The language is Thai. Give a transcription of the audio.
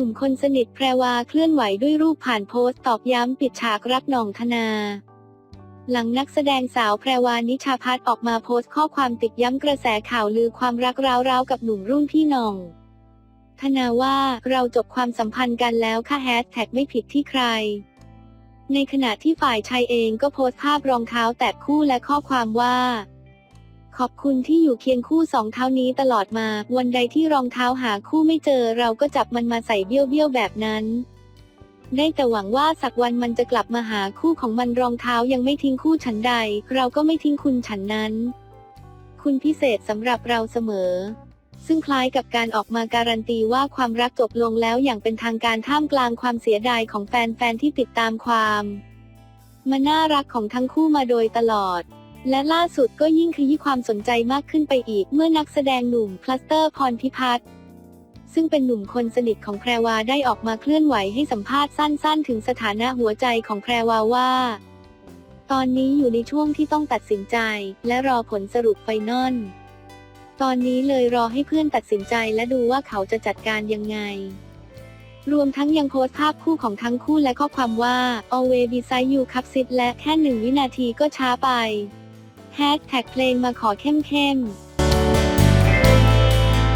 นุ่มคนสนิทแพรวาเคลื่อนไหวด้วยรูปผ่านโพสต์ตอกย้ำปิดฉากรักหน่องธนา หลังนักแสดงสาวแพรวานิชาพัฒน์ออกมาโพสต์ข้อความติดย้ำกระแสข่าวลือความรักร้าวๆกับหนุ่มรุ่นพี่หน่อง ธนาว่าเราจบความสัมพันธ์กันแล้วค่ะแฮชแท็กไม่ผิดที่ใคร ในขณะที่ฝ่ายชายเองก็โพสต์ภาพรองเท้าแตะคู่และข้อความว่า ขอบคุณที่อยู่เคียงคู่สองเท้านี้ตลอดมา วันใดที่รองเท้าหาคู่ไม่เจอเราก็จับมันมาใส่เบี้ยวเบี้ยวๆแบบนั้น ได้แต่หวังว่าสักวันมันจะกลับมาหาคู่ของมันรองเท้ายังไม่ทิ้งคู่ฉันใด เราก็ไม่ทิ้งคุณฉันนั้น คุณพิเศษสำหรับเราเสมอ ซึ่งคล้ายกับการออกมาการันตีว่าความรักจบลงแล้วอย่างเป็นทางการท่ามกลางความเสียดายของแฟนๆที่ติดตามความ มาน่ารักของทั้งคู่มาโดยตลอด และล่าสุดก็ยิ่งขยี้ความสนใจมากขึ้นไปอีก เมื่อนักแสดงหนุ่มคลัสเตอร์พรพิพัฒน์ซึ่งเป็นหนุ่มคนสนิทของแพรวาได้ออกมาเคลื่อนไหวให้สัมภาษณ์สั้น ๆ ถึงสถานะหัวใจของแพรวาว่า ตอนนี้อยู่ในช่วงที่ต้องตัดสินใจ และรอผลสรุปไฟนอลตอนนี้เลยรอให้เพื่อนตัดสินใจและดูว่าเขาจะจัดการยังไง รวมทั้งยังโพสต์ภาพคู่ของทั้งคู่และข้อความว่า always beside you ครับซิดและแค่หนึ่งวินาทีก็ช้าไป แฮชแท็กเพลงมาขอเข้มเข้ม